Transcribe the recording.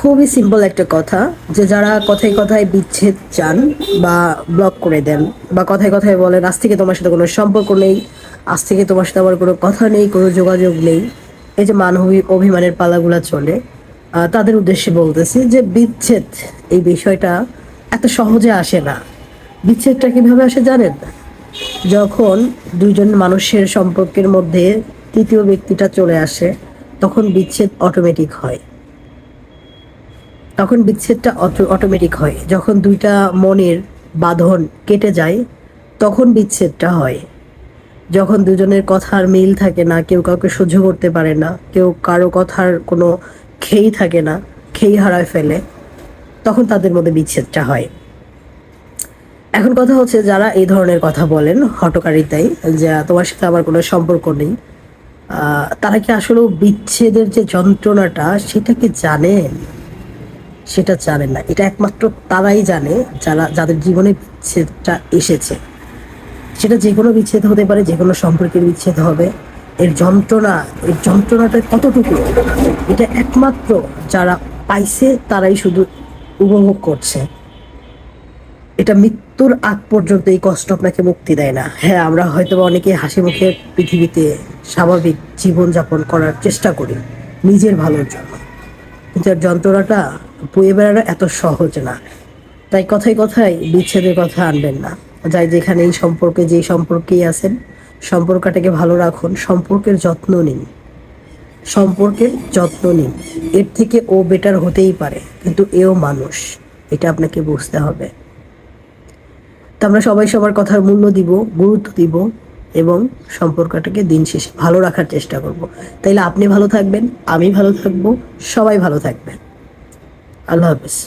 খুবই সিম্পল একটা কথা যে যারা কথায় কথায় বিচ্ছেদ চান বা ব্লক করে দেন বা কথায় কথায় বলেন, আজ থেকে তোমার সাথে কোনো সম্পর্ক নেই, আজ থেকে তোমার সাথে আমার কোনো কথা নেই, কোনো যোগাযোগ নেই। এই যে মানবী অভিমানের পালাগুলা চলে তাদের উদ্দেশ্যে বলতেছি যে বিচ্ছেদ এই বিষয়টা এত সহজে আসে না। বিচ্ছেদটা কীভাবে আসে জানেন? যখন দুইজন মানুষের সম্পর্কের মধ্যে তৃতীয় ব্যক্তিটা চলে আসে, তখন বিচ্ছেদ অটোমেটিক হয়। তখন বিচ্ছেদটা অটোমেটিক হয়। যখন দুইটা মনের বাঁধন কেটে যায়, তখন বিচ্ছেদটা হয়। যখন দুজনের কথার মিল থাকে না, কেউ কাউকে সহ্য করতে পারে না, কেউ কারও কথার কোনো খেই থাকে না, খেই হারায় ফেলে, তখন তাদের মধ্যে বিচ্ছেদটা হয়। এখন কথা হচ্ছে যারা এই ধরনের কথা বলেন হটকারিতাই যে তোমার সাথে আমার কোনো সম্পর্ক নেই তারা কি আসলে বিচ্ছেদের যে যন্ত্রণাটা, সেটা কি জানেন? সেটা জানেন না। এটা একমাত্র তারাই জানে যারা, যাদের জীবনে বিচ্ছেদটা এসেছে। সেটা যে কোনো বিচ্ছেদ হতে পারে, যে কোনো সম্পর্কের বিচ্ছেদ হবে। এর যন্ত্রণা, এর যন্ত্রণাটা কতটুকু? এটা একমাত্র যারা পাইছে, তারাই শুধু উপভোগ করছে। এটা মৃত্যুর আগ পর্যন্ত এই কষ্ট আপনাকে মুক্তি দেয় না। হ্যাঁ আমরা হয়তো অনেকে হাসি মুখে পৃথিবীতে স্বাভাবিক জীবনযাপন করার চেষ্টা করি নিজের ভালোর জন্য। কিন্তু এর যন্ত্রণাটা বয়ে বেড়ানো এত সহজ না। তাই কথায় কথায় বিচ্ছেদের কথা আনবেন না। যাই যেখানে এই সম্পর্কে, যে সম্পর্কেই আছেন, সম্পর্কটাকে ভালো রাখুন, সম্পর্কের যত্ন নিন। সম্পর্কের যত্ন নিন। এর থেকে ও বেটার হতেই পারে, কিন্তু এও মানুষ, এটা আপনাকে বুঝতে হবে। তো আমরা সবাই সবার কথার মূল্য দিব, গুরুত্ব দিব এবং সম্পর্কটাকে দিন শেষে ভালো রাখার চেষ্টা করব। তাইলে আপনি ভালো থাকবেন, আমি ভালো থাকব, সবাই ভালো থাকবেন। আল্লাহ হাফিজ